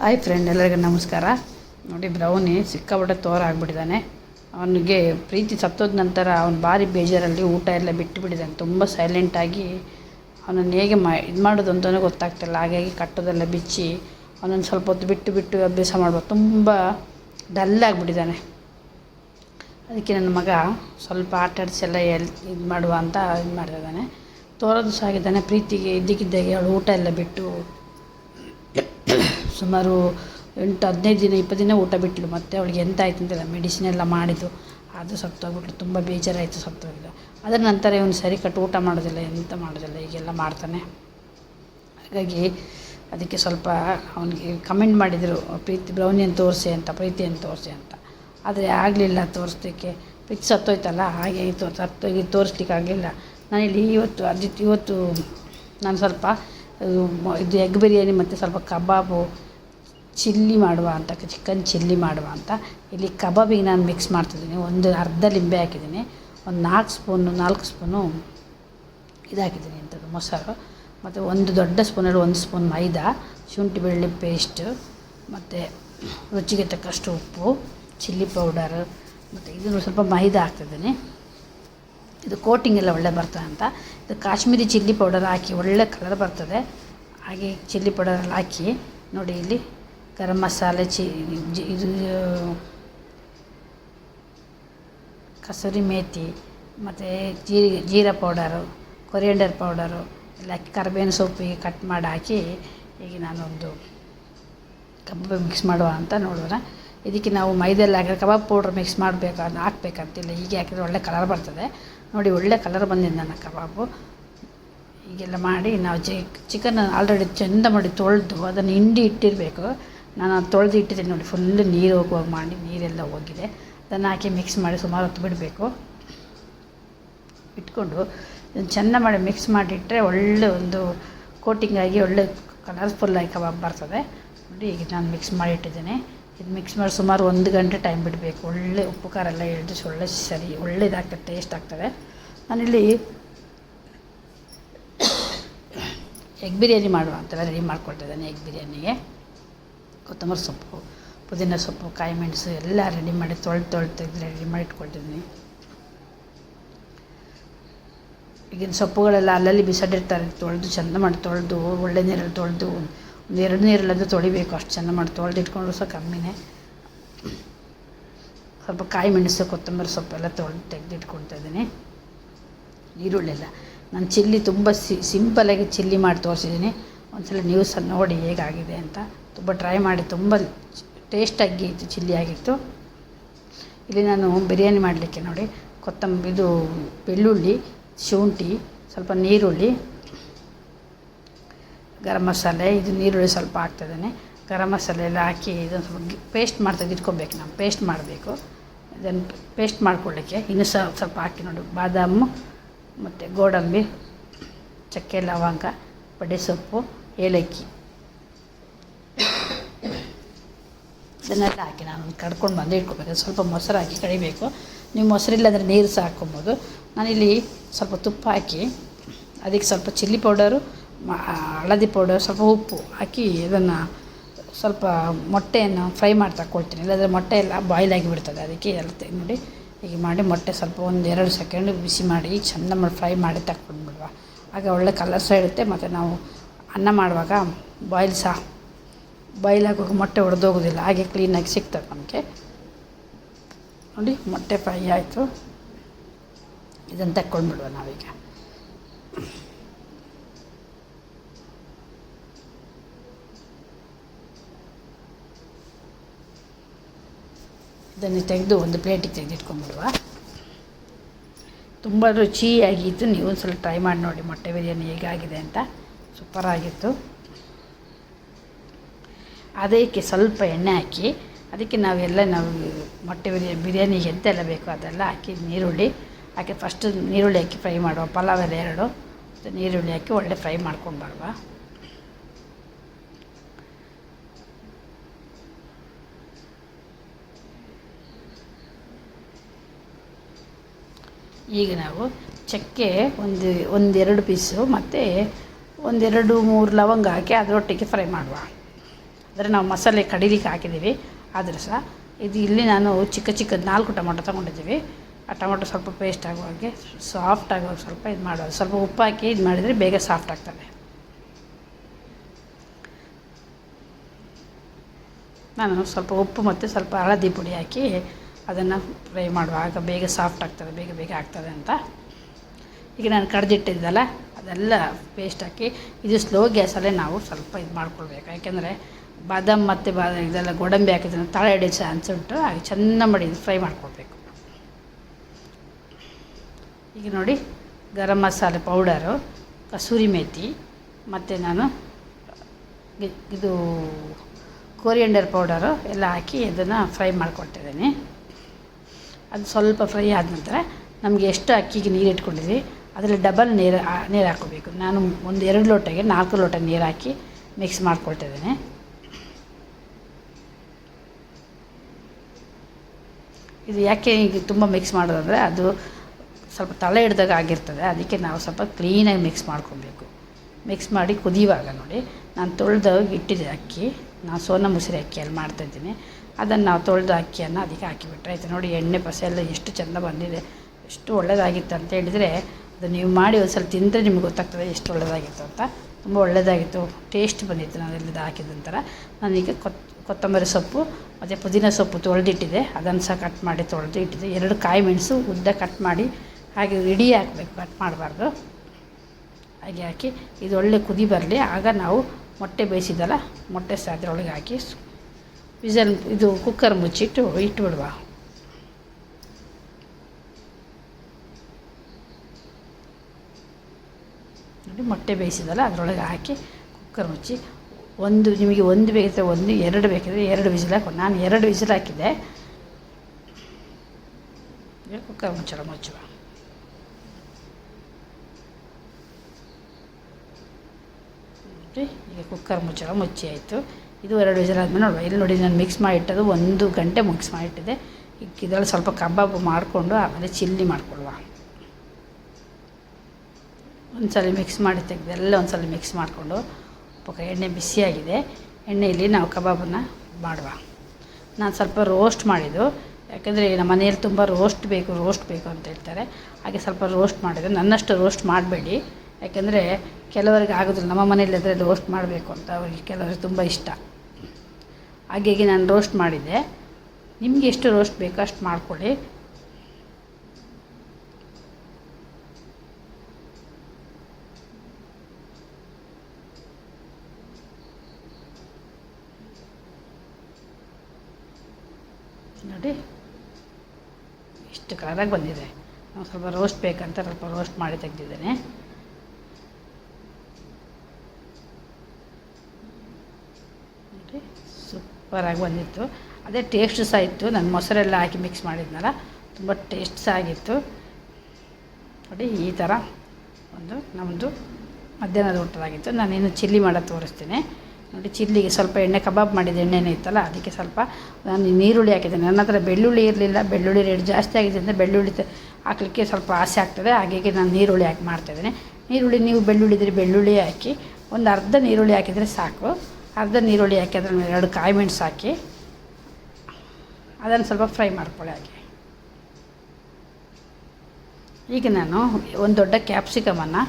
Hi friend ಎಲ್ಲರಿಗೂ ನಮಸ್ಕಾರ. ನೋಡಿ ಬ್ರೌನಿ ಸಿಕ್ಕಾಪಟ್ಟೆ ತೋರ ಆಗಿಬಿಟ್ಟಿದ್ದಾನೆ. ಅವನಿಗೆ ಪ್ರೀತಿ ಸತ್ತೋದ ನಂತರ ಅವನು ಭಾರಿ ಬೇಜಾರಲ್ಲಿ ಊಟ ಎಲ್ಲ ಬಿಟ್ಟು ಬಿಟ್ಟಿದ್ದಾನೆ ತುಂಬ ಸೈಲೆಂಟಾಗಿ ಅವನನ್ನು ಹೇಗೆ ಮಾ, ಇದು ಮಾಡೋದು ಅಂತಲೂ ಗೊತ್ತಾಗ್ತಿಲ್ಲ. ಹಾಗಾಗಿ ಕಟ್ಟೋದೆಲ್ಲ ಬಿಚ್ಚಿ ಅವನನ್ನು ಸ್ವಲ್ಪ ಹೊತ್ತು ಬಿಟ್ಟು ಬಿಟ್ಟು ಅಭ್ಯಾಸ ಮಾಡ್ಬೋದು ತುಂಬ ಡಲ್ಲಾಗಿಬಿಟ್ಟಿದ್ದಾನೆ ಅದಕ್ಕೆ ನನ್ನ ಮಗ ಸ್ವಲ್ಪ ಆಟ ಆಡಿಸಿ ಎಲ್ಲ ಎಲ್, ಇದು ಮಾಡುವ ಅಂತ ಇದು ಮಾಡ್ತಿದ್ದಾನೆ. ತೋರೋದು ಸಹ ಆಗಿದ್ದಾನೆ. ಪ್ರೀತಿಗೆ ಇದ್ದಕ್ಕಿದ್ದಾಗೆ ಅವಳು ಊಟ ಎಲ್ಲ ಬಿಟ್ಟು ಸುಮಾರು ಎಂಟು, ಹದಿನೈದು ದಿನ, ಇಪ್ಪತ್ತು ದಿನ ಊಟ ಬಿಟ್ಟಳು ಮತ್ತು ಅವಳಿಗೆ ಎಂತ ಆಯ್ತು ಅಂತಿಲ್ಲ ಮೆಡಿಸಿನ್ ಎಲ್ಲ ಮಾಡಿದ್ದು. ಅದು ಸತ್ತೋಗ್ಬಿಟ್ಲು. ತುಂಬ ಬೇಜಾರಾಯಿತು ಸತ್ತೋಗಿದ್ದು ಅದರ ನಂತರ ಇವನು ಸರಿ ಕಟ್ಟು ಊಟ ಮಾಡೋದಿಲ್ಲ, ಎಂತ ಮಾಡೋದಿಲ್ಲ ಈಗೆಲ್ಲ ಮಾಡ್ತಾನೆ. ಹಾಗಾಗಿ ಅದಕ್ಕೆ ಸ್ವಲ್ಪ ಅವನಿಗೆ ಕಮೆಂಟ್ ಮಾಡಿದರು. ಪ್ರೀತಿ, ಬ್ರೌನಿಯನ್ನು ತೋರಿಸಿ ಅಂತ, ಪ್ರೀತಿಯನ್ನು ತೋರಿಸಿ ಅಂತ. ಆದರೆ ಆಗಲಿಲ್ಲ ತೋರಿಸ್ಲಿಕ್ಕೆ. ಪ್ರೀತಿ ಸತ್ತೋಯ್ತಲ್ಲ, ಹಾಗೆ ಸತ್ತೋಗಿ ತೋರಿಸ್ಲಿಕ್ಕೆ ಆಗಲಿಲ್ಲ. ನಾನಿಲ್ಲಿ ಇವತ್ತು, ಅದಿತ್ತು, ಇವತ್ತು ನಾನು ಸ್ವಲ್ಪ, ಇದು ಎಗ್ ಬಿರಿಯಾನಿ ಮತ್ತು ಸ್ವಲ್ಪ ಕಬಾಬು ಚಿಲ್ಲಿ ಮಾಡುವ ಅಂತ, ಚಿಕನ್ ಚಿಲ್ಲಿ ಮಾಡುವ ಅಂತ. ಇಲ್ಲಿ ಕಬಾಬಿಗೆ ನಾನು ಮಿಕ್ಸ್ ಮಾಡ್ತಿದ್ದೀನಿ. ಒಂದು ಅರ್ಧ ಲಿಂಬೆ ಹಾಕಿದ್ದೀನಿ. ಒಂದು ನಾಲ್ಕು ಸ್ಪೂನು ನಾಲ್ಕು ಸ್ಪೂನು ಇದಾಕಿದ್ದೀನಿ ಅಂಥದ್ದು ಮೊಸರು. ಮತ್ತು ಒಂದು ದೊಡ್ಡ ಸ್ಪೂನಲ್ಲಿ ಒಂದು ಸ್ಪೂನ್ ಮೈದಾ, ಶುಂಠಿ, ಬೆಳ್ಳುಳ್ಳಿ ಪೇಸ್ಟ್ ಮತ್ತು ರುಚಿಗೆ ತಕ್ಕಷ್ಟು ಉಪ್ಪು, ಚಿಲ್ಲಿ ಪೌಡರ್ ಮತ್ತು ಇದನ್ನು ಸ್ವಲ್ಪ ಮೈದಾ ಹಾಕ್ತಿದ್ದೀನಿ. ಇದು ಕೋಟಿಂಗ್ ಎಲ್ಲ ಒಳ್ಳೆ ಬರ್ತದೆ ಅಂತ. ಇದು ಕಾಶ್ಮೀರಿ ಚಿಲ್ಲಿ ಪೌಡರ್ ಹಾಕಿ ಒಳ್ಳೆ ಕಲರ್ ಬರ್ತದೆ. ಹಾಗೆ ಚಿಲ್ಲಿ ಪೌಡರಲ್ಲಿ ಹಾಕಿ ನೋಡಿ ಇಲ್ಲಿ ಗರಂ ಮಸಾಲೆ, ಚಿ ಇದು ಕಸೂರಿ ಮೇಥಿ ಮತ್ತು ಜೀರಿಗೆ, ಜೀರಾ ಪೌಡರು, ಕೊರಿಯಂಡರ್ ಪೌಡರು ಎಲ್ಲ ಹಾಕಿ ಕರಿಬೇವಿನ ಸೊಪ್ಪಿಗೆ ಕಟ್ ಮಾಡಿ ಹಾಕಿ ಈಗ ನಾನೊಂದು ಕಬಾಬ್ ಮಿಕ್ಸ್ ಮಾಡುವ ಅಂತ ನೋಡೋಣ ಇದಕ್ಕೆ ನಾವು ಮೈದೆಲ್ಲ ಹಾಕಿದ್ರೆ ಕಬಾಬ್ ಪೌಡ್ರ್ ಮಿಕ್ಸ್ ಮಾಡಬೇಕು ಅದು ಹಾಕ್ಬೇಕಂತಿಲ್ಲ. ಹೀಗೆ ಹಾಕಿದ್ರೆ ಒಳ್ಳೆ ಕಲರ್ ಬರ್ತದೆ. ನೋಡಿ, ಒಳ್ಳೆ ಕಲರ್ ಬಂದಿದೆ ನನ್ನ ಕಬಾಬು. ಹೀಗೆಲ್ಲ ಮಾಡಿ ನಾವು ಚಿಕ್, ಚಿಕನ್ ಆಲ್ರೆಡಿ ಚೆಂದ ಮಾಡಿ ತೊಳೆದು ಅದನ್ನು ಹಿಂಡಿ ಇಟ್ಟಿರಬೇಕು. ನಾನು ಅದು ತೊಳೆದು ಇಟ್ಟಿದ್ದೀನಿ ನೋಡಿ ಫುಲ್ ನೀರು ಹೋಗುವಾಗ ಮಾಡಿ, ನೀರೆಲ್ಲ ಹೋಗಿದೆ. ಅದನ್ನು ಹಾಕಿ ಮಿಕ್ಸ್ ಮಾಡಿ ಸುಮಾರು ಹೊತ್ತು ಬಿಡಬೇಕು. ಇಟ್ಕೊಂಡು ಇದನ್ನು ಚೆಂದ ಮಾಡಿ ಮಿಕ್ಸ್ ಮಾಡಿಟ್ಟರೆ ಒಳ್ಳೆ ಒಂದು ಕೋಟಿಂಗ್ ಆಗಿ ಒಳ್ಳೆ ಕಲರ್ಫುಲ್ಲಾಗಿ ಕಬಾಬ್ ಬರ್ತದೆ. ನೋಡಿ, ಈಗ ನಾನು ಮಿಕ್ಸ್ ಮಾಡಿ ಇಟ್ಟಿದ್ದೇನೆ. ಇದು ಮಿಕ್ಸ್ ಮಾಡಿ ಸುಮಾರು ಒಂದು ಗಂಟೆ ಟೈಮ್ ಬಿಡಬೇಕು. ಒಳ್ಳೆ ಉಪ್ಪು, ಖಾರ ಎಲ್ಲ ಹಿಡಿದು ಒಳ್ಳೆ ಸರಿ ಒಳ್ಳೇದಾಗ್ತದೆ ಟೇಸ್ಟ್ ಆಗ್ತದೆ. ನಾನಿಲ್ಲಿ ಎಗ್ ಬಿರಿಯಾನಿ ಮಾಡುವ ಅಂತ ರೆಡಿ ಮಾಡ್ಕೊಳ್ತಿದ್ದೇನೆ ಎಗ್ ಬಿರಿಯಾನಿಗೆ. ಕೊತ್ತಂಬರಿ ಸೊಪ್ಪು, ಪುದೀನ ಸೊಪ್ಪು, ಕಾಯಿ ಮೆಣಸು ಎಲ್ಲ ರೆಡಿ ಮಾಡಿ ತೊಳೆದು ತೊಳೆದು ತೆಗೆದು ರೆಡಿ ಮಾಡಿ ಇಟ್ಕೊಂಡಿದ್ದೀನಿ ಈಗಿನ ಸೊಪ್ಪುಗಳೆಲ್ಲ ಅಲ್ಲಲ್ಲಿ ಬಿಸಾಡಿರ್ತಾರೆ, ತೊಳೆದು ಚೆಂದ ಮಾಡಿ ತೊಳೆದು, ಒಳ್ಳೆ ನೀರಲ್ಲಿ ತೊಳೆದು, ಒಂದು ಎರಡು ನೀರಲ್ಲಂದು ತೊಳಿಬೇಕು, ಅಷ್ಟು ಚೆಂದ ಮಾಡಿ ತೊಳೆದು ಇಟ್ಕೊಂಡ್ರು ಸಹ ಕಮ್ಮಿನೇ. ಸ್ವಲ್ಪ ಕಾಯಿ ಮೆಣಸು, ಕೊತ್ತಂಬರಿ ಸೊಪ್ಪೆಲ್ಲ ತೊಳೆದು ತೆಗೆದು ಇಟ್ಕೊಳ್ತಾ ಇದ್ದೀನಿ. ಈರುಳ್ಳಿ ಎಲ್ಲ. ನಾನು ಚಿಲ್ಲಿ ತುಂಬ ಸಿಂಪಲಾಗಿ ಚಿಲ್ಲಿ ಮಾಡಿ ತೋರಿಸಿದ್ದೀನಿ. ಒಂದ್ಸಲ ನ್ಯೂಸನ್ನು ನೋಡಿ ಹೇಗಾಗಿದೆ ಅಂತ. ತುಂಬ ಟ್ರೈ ಮಾಡಿ ತುಂಬ ಟೇಸ್ಟಾಗಿ ಇತ್ತು ಚಿಲ್ಲಿ ಆಗಿತ್ತು. ಇಲ್ಲಿ ನಾನು ಬಿರಿಯಾನಿ ಮಾಡಲಿಕ್ಕೆ ನೋಡಿ ಕೊತ್ತಂಬರಿ ಇದು ಬೆಳ್ಳುಳ್ಳಿ, ಶುಂಠಿ, ಸ್ವಲ್ಪ ನೀರುಳ್ಳಿ, ಗರಂ ಮಸಾಲೆ, ಇದು ನೀರುಳ್ಳಿ ಸ್ವಲ್ಪ ಹಾಕ್ತಿದ್ದೇನೆ ಗರಂ ಮಸಾಲೆ ಎಲ್ಲ ಹಾಕಿ ಇದನ್ನು ಸ್ವಲ್ಪ ಪೇಸ್ಟ್ ಮಾಡ್ತಾ ಇಟ್ಕೊಬೇಕು ನಾವು ಪೇಸ್ಟ್ ಮಾಡಬೇಕು. ಇದನ್ನು ಪೇಸ್ಟ್ ಮಾಡ್ಕೊಳ್ಳಿಕ್ಕೆ ಇನ್ನೂ ಸಹ ಸ್ವಲ್ಪ ಹಾಕಿ ನೋಡಿ, ಬಾದಾಮು ಮತ್ತು ಗೋಡಂಬಿ, ಚಕ್ಕೆ, ಲವಂಗ ಬಡೆ ಸೊಪ್ಪು, ಏಲಕ್ಕಿ. ಇದನ್ನೆಲ್ಲ ಹಾಕಿ ನಾನು ಕಡ್ಕೊಂಡು ಬಂದು ಇಟ್ಕೊಬೇಕು. ಸ್ವಲ್ಪ ಮೊಸರು ಹಾಕಿ ಕಡಿಬೇಕು. ನೀವು ಮೊಸರಿಲ್ಲಾಂದರೆ ನೀರು ಸಹ ಹಾಕ್ಕೊಬೋದು. ನಾನಿಲ್ಲಿ ಸ್ವಲ್ಪ ತುಪ್ಪ ಹಾಕಿ, ಅದಕ್ಕೆ ಸ್ವಲ್ಪ ಚಿಲ್ಲಿ ಪೌಡರು ಹಳದಿ ಪೌಡರ್, ಸ್ವಲ್ಪ ಉಪ್ಪು ಹಾಕಿ ಇದನ್ನು ಸ್ವಲ್ಪ ಮೊಟ್ಟೆಯನ್ನು ಫ್ರೈ ಮಾಡಿ ತಗೊಳ್ತೀನಿ ಇಲ್ಲಾಂದರೆ ಮೊಟ್ಟೆ ಎಲ್ಲ ಬಾಯ್ಲ್ ಆಗಿಬಿಡ್ತದೆ. ಅದಕ್ಕೆ ಎಲ್ಲ ನೋಡಿ ಹೀಗೆ ಮಾಡಿ ಮೊಟ್ಟೆ ಸ್ವಲ್ಪ ಒಂದು ಎರಡು ಸೆಕೆಂಡ್ ಬಿಸಿ ಮಾಡಿ ಚೆಂದ ಮಾಡಿ ಫ್ರೈ ಮಾಡಿ ತಕ್ಕೊಂಡ್ಬಿಡುವ. ಆಗ ಒಳ್ಳೆ ಕಲರ್ ಸಹ ಇರುತ್ತೆ. ಮತ್ತು ನಾವು ಅನ್ನ ಮಾಡುವಾಗ ಬಾಯ್ಲ್ ಸಹ ಬಾಯ್ಲ್ ಆಗುವಾಗ ಮೊಟ್ಟೆ ಒಡೆದೋಗೋದಿಲ್ಲ. ಹಾಗೆ ಕ್ಲೀನಾಗಿ ಸಿಗ್ತದೆ ನಮಗೆ. ನೋಡಿ, ಮೊಟ್ಟೆ ಫ್ರೈ ಆಯಿತು. ಇದನ್ನು ತಕ್ಕೊಂಡ್ಬಿಡುವ ನಾವೀಗ. ಇದನ್ನು ತೆಗೆದು ಒಂದು ಪ್ಲೇಟಿಗೆ ತೆಗೆದಿಟ್ಕೊಂಡ್ಬಿಡುವ. ತುಂಬ ರುಚಿಯಾಗಿತ್ತು. ನೀವು ಒಂದು ಸಲ ಟ್ರೈ ಮಾಡಿ ನೋಡಿ ಮೊಟ್ಟೆ ಬಿರಿಯಾನಿ ಹೇಗಾಗಿದೆ ಅಂತ. ಸೂಪರ್ ಆಗಿತ್ತು. ಅದಕ್ಕೆ ಸ್ವಲ್ಪ ಎಣ್ಣೆ ಹಾಕಿ, ಅದಕ್ಕೆ ನಾವೆಲ್ಲ ನಾವು ಮೊಟ್ಟೆ ಬಿರಿಯಾನಿ ಬಿರಿಯಾನಿಗೆ ಎಂತೆಲ್ಲ ಬೇಕೋ ಅದೆಲ್ಲ ಹಾಕಿ ನೀರುಳ್ಳಿ ಹಾಕಿ ಫಸ್ಟು ನೀರುಳ್ಳಿ ಹಾಕಿ ಫ್ರೈ ಮಾಡುವ. ಪಲಾವ್ ಎಲ್ಲ ಎರಡು. ನೀರುಳ್ಳಿ ಹಾಕಿ ಒಳ್ಳೆ ಫ್ರೈ ಮಾಡ್ಕೊಂಡು ಬರುವ. ಈಗ ನಾವು ಚಕ್ಕೆ ಒಂದು, ಒಂದೆರಡು ಪೀಸು ಮತ್ತು ಒಂದೆರಡು ಮೂರು ಲವಂಗ ಹಾಕಿ ಅದರೊಟ್ಟಿಗೆ ಫ್ರೈ ಮಾಡುವ. ಅಂದರೆ ನಾವು ಮಸಾಲೆ ಕಡಿಲಿಕ್ಕೆ ಹಾಕಿದ್ದೀವಿ. ಆದರೂ ಸಹ ಇದು ಇಲ್ಲಿ ನಾನು ಚಿಕ್ಕ ಚಿಕ್ಕದು ನಾಲ್ಕು ಟೊಮೊಟೊ ತೊಗೊಂಡಿದ್ದೀವಿ. ಆ ಟೊಮೊಟೊ ಸ್ವಲ್ಪ ಪೇಸ್ಟ್ ಆಗುವಾಗೆ ಸಾಫ್ಟ್ ಆಗೋ ಸ್ವಲ್ಪ ಇದು ಮಾಡೋದು ಸ್ವಲ್ಪ ಉಪ್ಪು ಹಾಕಿ ಇದು ಮಾಡಿದರೆ ಬೇಗ ಸಾಫ್ಟ್ ಆಗ್ತದೆ. ನಾನು ಸ್ವಲ್ಪ ಉಪ್ಪು ಮತ್ತು ಸ್ವಲ್ಪ ಹಳದಿ ಪುಡಿ ಹಾಕಿ ಅದನ್ನು ಫ್ರೈ ಮಾಡುವಾಗ ಬೇಗ ಸಾಫ್ಟ್ ಆಗ್ತದೆ, ಬೇಗ ಬೇಗ ಆಗ್ತದೆ ಅಂತ. ಈಗ ನಾನು ಕಡ್ದಿಟ್ಟಿದ್ದಲ್ಲ, ಅದೆಲ್ಲ ಪೇಸ್ಟ್ ಹಾಕಿ ಇದು ಸ್ಲೋ ಗ್ಯಾಸಲ್ಲೇ ನಾವು ಸ್ವಲ್ಪ ಇದು ಮಾಡ್ಕೊಳ್ಬೇಕು. ಯಾಕೆಂದರೆ ಬಾದಾಮ್ ಮತ್ತು ಬಾ, ಇದೆಲ್ಲ ಗೋಡಂಬಿ ಹಾಕಿದ್ರೆ ತಳ ಹಿಡಿಯೋ ಚಾನ್ಸ್ ಉಂಟು. ಹಾಗೆ ಚೆನ್ನಾಗಿ ಮಾಡಿ ಫ್ರೈ ಮಾಡ್ಕೊಳ್ಬೇಕು. ಈಗ ನೋಡಿ, ಗರಂ ಮಸಾಲೆ ಪೌಡರು ಕಸೂರಿ ಮೇಥಿ ಮತ್ತು ನಾನು ಇದು ಕೋರಿಯಂಡರ್ ಪೌಡರು ಎಲ್ಲ ಹಾಕಿ ಇದನ್ನು ಫ್ರೈ ಮಾಡ್ಕೊಟ್ಟಿದ್ದೀನಿ ಅದು ಸ್ವಲ್ಪ ಫ್ರೈ ಆದ ನಂತರ ನಮಗೆ ಎಷ್ಟು ಅಕ್ಕಿಗೆ ನೀರು ಇಟ್ಕೊಂಡಿದ್ವಿ ಅದರಲ್ಲಿ ಡಬಲ್ ನೀರು ನೀರು ಹಾಕೋಬೇಕು ನಾನು ಒಂದು ಎರಡು ಲೋಟಗೆ ನಾಲ್ಕು ಲೋಟ ನೀರು ಹಾಕಿ ಮಿಕ್ಸ್ ಮಾಡ್ಕೊಳ್ತಿದ್ದೀನಿ ಇದು ಯಾಕೆ ಈಗ ತುಂಬ ಮಿಕ್ಸ್ ಮಾಡೋದಂದರೆ ಅದು ಸ್ವಲ್ಪ ತಲೆ ಹಿಡ್ದಾಗ ಆಗಿರ್ತದೆ. ಅದಕ್ಕೆ ನಾವು ಸ್ವಲ್ಪ ಕ್ಲೀನಾಗಿ ಮಿಕ್ಸ್ ಮಾಡ್ಕೊಬೇಕು. ಮಿಕ್ಸ್ ಮಾಡಿ ಕುದಿಯುವಾಗ ನೋಡಿ, ನಾನು ತೊಳೆದು ಇಟ್ಟಿದ್ದೆ ಅಕ್ಕಿ, ನಾನು ಸೋನಾ ಮುಸುರಿ ಅಕ್ಕಿಯಲ್ಲಿ ಮಾಡ್ತಾಯಿದ್ದೀನಿ ಅದನ್ನು ನಾವು ತೊಳೆದು ಅಕ್ಕಿಯನ್ನು ಅದಕ್ಕೆ ಹಾಕಿಬಿಟ್ರೆ ಆಯಿತು. ನೋಡಿ ಎಣ್ಣೆ ಪಸೆ ಎಲ್ಲ ಎಷ್ಟು ಚೆಂದ ಬಂದಿದೆ. ಎಷ್ಟು ಒಳ್ಳೆಯದಾಗಿತ್ತು ಅಂತ ಹೇಳಿದರೆ, ಅದು ನೀವು ಮಾಡಿ ಒಂದು ಸ್ವಲ್ಪ ತಿಂದರೆ ನಿಮ್ಗೆ ಗೊತ್ತಾಗ್ತದೆ ಎಷ್ಟು ಒಳ್ಳೆಯದಾಗಿತ್ತು ಅಂತ. ತುಂಬ ಒಳ್ಳೆಯದಾಗಿತ್ತು ಟೇಸ್ಟ್ ಬಂದಿತ್ತು. ನಾನು ಇಲ್ಲದ ಹಾಕಿದ ನಂತರ ನಾನೀಗ ಕೊತ್ ಕೊತ್ತಂಬರಿ ಸೊಪ್ಪು, ಮತ್ತು ಪುದೀನ ಸೊಪ್ಪು ತೊಳೆದಿಟ್ಟಿದೆ. ಅದನ್ನು ಸಹ ಕಟ್ ಮಾಡಿ ತೊಳೆದು ಇಟ್ಟಿದೆ ಎರಡು ಕಾಯಿ ಮೆಣಸು ಉದ್ದ ಕಟ್ ಮಾಡಿ ಹಾಗೆ ಇಡೀ ಹಾಕಬೇಕು. ಕಟ್ ಮಾಡಬಾರ್ದು. ಹಾಗೆ ಹಾಕಿ ಇದು ಒಳ್ಳೆ ಕುದಿ ಬರಲಿ. ಆಗ ನಾವು ಮೊಟ್ಟೆ ಬೇಯಿಸಿದಲ್ಲ, ಮೊಟ್ಟೆ ಸಹ ಹಾಕಿ ವಿಸಲ್ ಇದು ಕುಕ್ಕರ್ ಮುಚ್ಚಿಟ್ಟು ಇಟ್ಬಿಡುವ. ಮೊಟ್ಟೆ ಬೇಯಿಸಿದಲ್ಲ, ಅದರೊಳಗೆ ಹಾಕಿ ಕುಕ್ಕರ್ ಮುಚ್ಚಿ ಒಂದು, ನಿಮಗೆ ಒಂದು ಬೇಕಿದ್ರೆ ಒಂದು, ಎರಡು ಬೇಕಿದ್ರೆ ಎರಡು ವಿಸಿಲ್ ಹಾಕೊಂಡು ನಾನು ಎರಡು ವಿಸಿಲ್ ಹಾಕಿದ್ದೆ. ಕುಕ್ಕರ್ ಮುಚ್ಚಳ ಮುಚ್ಚುವ ಈಗ ಕುಕ್ಕರ್ ಮುಚ್ಚಳ, ಮುಚ್ಚಿ ಆಯಿತು. ಇದು ಎರಡು ವಿಸಿಲ್ ಆದಮೇಲೆ ನೋಡುವ. ಇಲ್ಲಿ ನೋಡಿ, ನಾನು ಮಿಕ್ಸ್ ಮಾಡಿಟ್ಟದು ಒಂದು ಗಂಟೆ ಮಿಕ್ಸ್ ಮಾಡಿಟ್ಟಿದೆ ಈಗ ಇದರಲ್ಲಿ ಸ್ವಲ್ಪ ಕಬಾಬ್ ಮಾಡಿಕೊಂಡು ಆಮೇಲೆ ಚಿಲ್ಲಿ ಮಾಡ್ಕೊಳ್ವ ಒಂದು ಸಲ ಮಿಕ್ಸ್ ಮಾಡಿ ತೆಗೆದು ಎಲ್ಲ ಒಂದ್ಸಲ ಮಿಕ್ಸ್ ಮಾಡಿಕೊಂಡು ಪಕ್ಕ ಎಣ್ಣೆ ಬಿಸಿಯಾಗಿದೆ. ಎಣ್ಣೆಯಲ್ಲಿ ನಾವು ಕಬಾಬನ್ನು ಮಾಡುವ. ನಾನು ಸ್ವಲ್ಪ ರೋಸ್ಟ್ ಮಾಡಿದ್ದು. ಯಾಕೆಂದರೆ ನಮ್ಮ ಮನೆಯಲ್ಲಿ ತುಂಬ ರೋಸ್ಟ್ ಬೇಕು ರೋಸ್ಟ್ ಬೇಕು ಅಂತ ಹೇಳ್ತಾರೆ. ಹಾಗೆ ಸ್ವಲ್ಪ ರೋಸ್ಟ್ ಮಾಡಿದೆ ನನ್ನಷ್ಟು ರೋಸ್ಟ್ ಮಾಡಬೇಡಿ. ಯಾಕೆಂದರೆ ಕೆಲವರಿಗೆ ಆಗೋದಿಲ್ಲ. ನಮ್ಮ ಮನೆಯಲ್ಲಿದ್ದರೆ ರೋಸ್ಟ್ ಮಾಡಬೇಕು ಅಂತ ಅವರಿಗೆ ಕೆಲವರಿಗೆ ತುಂಬ ಇಷ್ಟ. ಹಾಗಾಗಿ ನಾನು ರೋಸ್ಟ್ ಮಾಡಿದ್ದೆ. ನಿಮಗೆ ಎಷ್ಟು ರೋಸ್ಟ್ ಬೇಕೋ ಅಷ್ಟು ಮಾಡ್ಕೊಳ್ಳಿ. ನೋಡಿ. ಇಷ್ಟು ಕಲರಾಗಿ ಬಂದಿದೆ. ನಾವು ಸ್ವಲ್ಪ ರೋಸ್ಟ್ ಬೇಕಂತ ಸ್ವಲ್ಪ ರೋಸ್ಟ್ ಮಾಡಿ ತೆಗೆದಿದ್ದೇನೆ. ನೋಡಿ ಸೂಪರಾಗಿ ಬಂದಿತ್ತು. ಅದೇ ಟೇಸ್ಟ್ ಸಹ ಇತ್ತು. ನಾನು ಮೊಸರೆಲ್ಲ ಹಾಕಿ ಮಿಕ್ಸ್ ಮಾಡಿದ್ನಲ್ಲ, ತುಂಬ ಟೇಸ್ಟ್ ಸಹ ಆಗಿತ್ತು. ನೋಡಿ, ಈ ಥರ ಒಂದು ನಮ್ಮದು ಮಧ್ಯಾಹ್ನದ ಊಟದಾಗಿತ್ತು. ನಾನಿನ್ನು ಚಿಲ್ಲಿ ಮಾಡೋದು ತೋರಿಸ್ತೀನಿ. ನೋಡಿ ಚಿಲ್ಲಿಗೆ ಸ್ವಲ್ಪ ಎಣ್ಣೆ ಕಬಾಬ್ ಮಾಡಿದ ಎಣ್ಣೆನೇ ಇತ್ತಲ್ಲ, ಅದಕ್ಕೆ ಸ್ವಲ್ಪ ನಾನು ನೀರುಳ್ಳಿ ಹಾಕಿದ್ದೇನೆ. ನನ್ನ ಹತ್ರ ಬೆಳ್ಳುಳ್ಳಿ ಇರಲಿಲ್ಲ, ಬೆಳ್ಳುಳ್ಳಿ ರೇಟ್ ಜಾಸ್ತಿ ಆಗಿದೆ ಅಂದರೆ ಬೆಳ್ಳುಳ್ಳಿ ಹಾಕಲಿಕ್ಕೆ ಸ್ವಲ್ಪ ಆಸೆ ಆಗ್ತದೆ, ಹಾಗಾಗಿ ನಾನು ನೀರುಳ್ಳಿ ಹಾಕಿ ಮಾಡ್ತಾಯಿದ್ದೇನೆ ನೀರುಳ್ಳಿ ನೀವು ಬೆಳ್ಳುಳ್ಳಿ ಇದ್ರೆ ಬೆಳ್ಳುಳ್ಳಿ ಹಾಕಿ, ಒಂದು ಅರ್ಧ ನೀರುಳ್ಳಿ ಹಾಕಿದರೆ ಸಾಕು. ಅರ್ಧ ನೀರುಳ್ಳಿ ಹಾಕಿ, ಅದ್ರ ಎರಡು ಕಾಯಿ ಮೆಣಸು ಹಾಕಿ, ಅದನ್ನು ಸ್ವಲ್ಪ ಫ್ರೈ ಮಾಡ್ಕೊಳ್ಳಿ ಹಾಗೆ. ಈಗ ನಾನು ಒಂದು ದೊಡ್ಡ ಕ್ಯಾಪ್ಸಿಕಮನ್ನು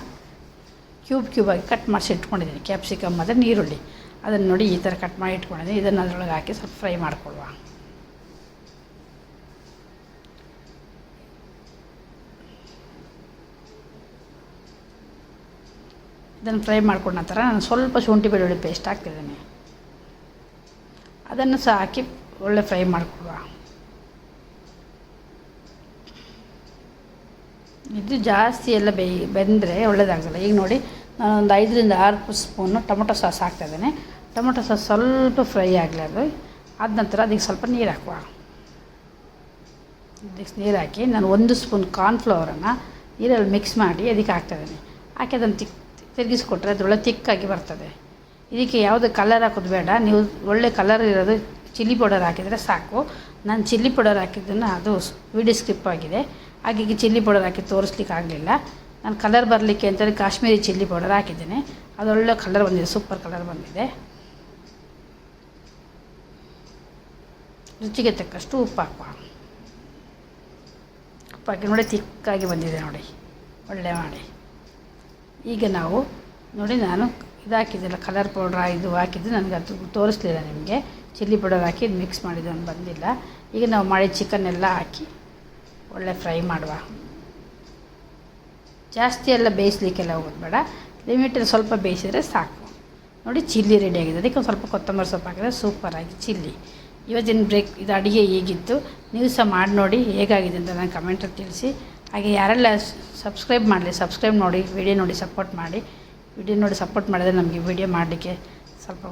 ಕ್ಯೂಬ್ ಕ್ಯೂಬಾಗಿ ಕಟ್ ಮಾಡಿಸಿ ಇಟ್ಕೊಂಡಿದ್ದೀನಿ, ಕ್ಯಾಪ್ಸಿಕಮ್ ಮತ್ತು ನೀರುಳ್ಳಿ ಅದನ್ನು ನೋಡಿ ಈ ಥರ ಕಟ್ ಮಾಡಿ ಇಟ್ಕೊಂಡಿದ್ದೀನಿ ಇದನ್ನು ಅದರೊಳಗೆ ಹಾಕಿ ಸ್ವಲ್ಪ ಫ್ರೈ ಮಾಡಿಕೊಳ್ಳುವ ಇದನ್ನು ಫ್ರೈ ಮಾಡ್ಕೊಂಡ ನಂತರ ನಾನು ಸ್ವಲ್ಪ ಶುಂಠಿ ಬೆಳ್ಳುಳ್ಳಿ ಪೇಸ್ಟ್ ಹಾಕ್ತಿದ್ದೀನಿ ಅದನ್ನು ಸಹ ಹಾಕಿ ಒಳ್ಳೆ ಫ್ರೈ ಮಾಡಿಕೊಡುವ. ಇದು ಜಾಸ್ತಿ ಎಲ್ಲ ಬೇಯಿ, ಬೆಂದರೆ ಒಳ್ಳೆಯದಾಗಲ್ಲ ಈಗ ನೋಡಿ ನಾನು ಒಂದು ಐದರಿಂದ ಆರು ಸ್ಪೂನು ಟೊಮೊಟೊ ಸಾಸ್ ಹಾಕ್ತಾಯಿದ್ದೇನೆ ಟೊಮೊಟೊ ಸಾಸ್ ಸ್ವಲ್ಪ ಫ್ರೈ ಆಗಲಿ ಅದು ಆದ ನಂತರ ಅದಕ್ಕೆ ಸ್ವಲ್ಪ ನೀರು ಹಾಕುವ. ಅದಕ್ಕೆ ನೀರು ಹಾಕಿ ನಾನು ಒಂದು ಸ್ಪೂನ್ ಕಾರ್ನ್ಫ್ಲವರನ್ನು ನೀರಲ್ಲಿ ಮಿಕ್ಸ್ ಮಾಡಿ ಅದಕ್ಕೆ ಹಾಕ್ತಾಯಿದ್ದೀನಿ ಹಾಕಿ ಅದನ್ನು ತಿಕ್, ತಿರುಗಿಸ್ಕೊಟ್ರೆ ಅದರೊಳಗೆ ತಿಕ್ಕಾಗಿ ಬರ್ತದೆ. ಇದಕ್ಕೆ ಯಾವುದೇ ಕಲರ್ ಹಾಕೋದು ಬೇಡ. ನೀವು ಒಳ್ಳೆ ಕಲರ್ ಇರೋದು ಚಿಲ್ಲಿ ಪೌಡರ್ ಹಾಕಿದರೆ ಸಾಕು. ನಾನು ಚಿಲ್ಲಿ ಪೌಡರ್ ಹಾಕಿದ್ದನ್ನು ಅದು ವಿಡಿಯೋ ಸ್ಕಿಪ್ ಆಗಿದೆ. ಹಾಗಾಗಿ ಚಿಲ್ಲಿ ಪೌಡರ್ ಹಾಕಿ ತೋರಿಸ್ಲಿಕ್ಕೆ ಆಗಲಿಲ್ಲ. ನಾನು ಕಲರ್ ಬರಲಿಕ್ಕೆ ಅಂತೇಳಿ ಕಾಶ್ಮೀರಿ ಚಿಲ್ಲಿ ಪೌಡರ್ ಹಾಕಿದ್ದೀನಿ. ಅದೊಳ್ಳೆ ಕಲರ್ ಬಂದಿದೆ ಸೂಪರ್ ಕಲರ್ ಬಂದಿದೆ. ರುಚಿಗೆ ತಕ್ಕಷ್ಟು ಉಪ್ಪು ಹಾಕುವ ಉಪ್ಪು ಹಾಕಿ ನೋಡಿ ತಿಕ್ಕಾಗಿ ಬಂದಿದೆ ನೋಡಿ. ಒಳ್ಳೆ ಮಾಡಿ. ಈಗ ನಾವು ನೋಡಿ ನಾನು ಇದಾಕಿದ್ದೆಲ್ಲ ಕಲರ್ ಪೌಡ್ರ್ ಇದು ಹಾಕಿದ್ದು ನನಗೆ ಅದು ತೋರಿಸ್ಲಿಲ್ಲ ನಿಮಗೆ. ಚಿಲ್ಲಿ ಪೌಡರ್ ಹಾಕಿ ಮಿಕ್ಸ್ ಮಾಡಿದ್ದು ನಾನು ಬಂದಿಲ್ಲ. ಈಗ ನಾವು ಮಾಡಿ ಚಿಕನ್ ಎಲ್ಲ ಹಾಕಿ ಒಳ್ಳೆ ಫ್ರೈ ಮಾಡುವ. ಜಾಸ್ತಿ ಎಲ್ಲ ಬೇಯಿಸ್ಲಿಕ್ಕೆಲ್ಲ ಹೋಗೋದು ಬೇಡ ಲಿಮಿಟಲ್ಲಿ ಸ್ವಲ್ಪ ಬೇಯಿಸಿದ್ರೆ ಸಾಕು. ನೋಡಿ ಚಿಲ್ಲಿ ರೆಡಿ ಆಗಿದೆ. ಅದಕ್ಕೆ ಒಂದು ಸ್ವಲ್ಪ ಕೊತ್ತಂಬರಿ ಸೊಪ್ಪು ಹಾಕಿದ್ರೆ ಸೂಪರಾಗಿ ಚಿಲ್ಲಿ ಇವತ್ತಿನ ಬ್ರೇಕ್, ಇದು ಅಡುಗೆ ಹೇಗಿತ್ತು? ನೀವು ಸಹ ಮಾಡಿ ನೋಡಿ ಹೇಗಾಗಿದೆ ಅಂತ ನಾನು ಕಮೆಂಟಲ್ಲಿ ತಿಳಿಸಿ. ಹಾಗೆ ಯಾರೆಲ್ಲ ಸಬ್ಸ್ಕ್ರೈಬ್ ಮಾಡಲಿ ಸಬ್ಸ್ಕ್ರೈಬ್ ನೋಡಿ ವಿಡಿಯೋ ನೋಡಿ ಸಪೋರ್ಟ್ ಮಾಡಿ. ವಿಡಿಯೋ ನೋಡಿ ಸಪೋರ್ಟ್ ಮಾಡಿದ್ರೆ ನಮಗೆ ವಿಡಿಯೋ ಮಾಡಲಿಕ್ಕೆ ಸ್ವಲ್ಪ